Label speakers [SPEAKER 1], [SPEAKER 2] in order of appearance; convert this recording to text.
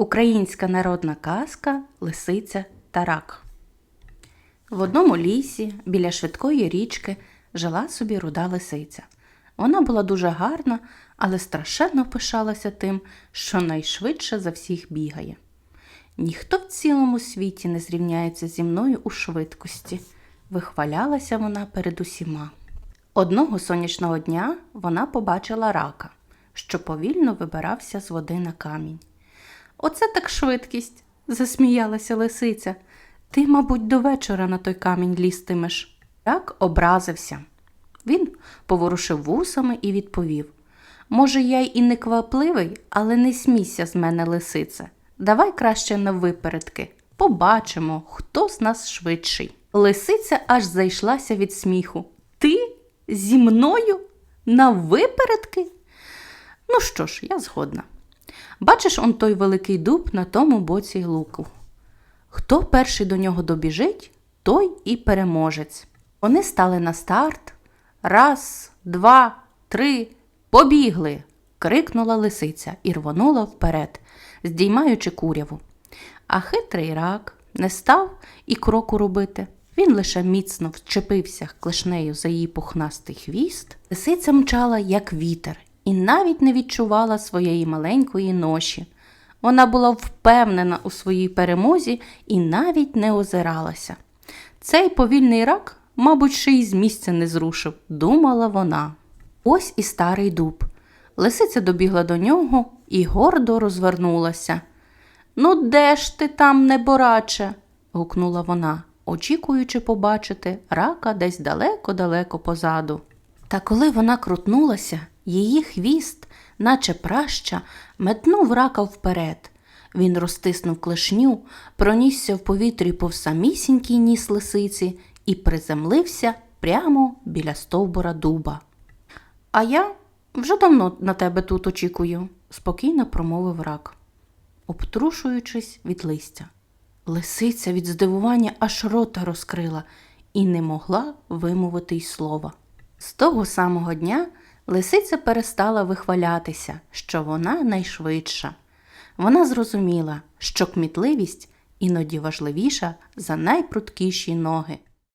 [SPEAKER 1] Українська народна казка Лисиця та рак. В одному лісі біля швидкої річки жила собі руда лисиця. Вона була дуже гарна, але страшенно пишалася тим, що найшвидше за всіх бігає. Ніхто в цілому світі не зрівняється зі мною у швидкості, вихвалялася вона перед усіма. Одного сонячного дня вона побачила рака, що повільно вибирався з води на камінь. Оце так швидкість, засміялася лисиця. Ти, мабуть, до вечора на той камінь лізтимеш. Рак образився. Він поворушив вусами і відповів: Може, я й і не квапливий, але не смійся з мене, лисице. Давай краще на випередки. Побачимо, хто з нас швидший. Лисиця аж зайшлася від сміху. Ти зі мною на випередки? Ну що ж, я згодна. Бачиш он той великий дуб на тому боці луку. Хто перший до нього добіжить, той і переможець. Вони стали на старт. Раз, два, три, побігли. крикнула лисиця і рвонула вперед, здіймаючи куряву. А хитрий рак не став і кроку робити. Він лише міцно вчепився клешнею за її пухнастий хвіст. Лисиця мчала, як вітер, і навіть не відчувала своєї маленької ноші. Вона була впевнена у своїй перемозі і навіть не озиралася. Цей повільний рак, мабуть, ще й з місця не зрушив, думала вона. Ось і старий дуб. Лисиця добігла до нього і гордо розвернулася. Ну, де ж ти там, небораче? гукнула вона, очікуючи побачити рака десь далеко-далеко позаду. Та коли вона крутнулася, її хвіст, наче праща, метнув рака вперед. Він розтиснув клешню, пронісся в повітрі по самісінький ніс лисиці і приземлився прямо біля стовбура дуба. А я вже давно на тебе тут очікую, спокійно промовив рак, обтрушуючись від листя. Лисиця від здивування аж рота розкрила і не могла вимовити й слова. З того самого дня лисиця перестала вихвалятися, що вона найшвидша. Вона зрозуміла, що кмітливість іноді важливіша за найпруткіші ноги.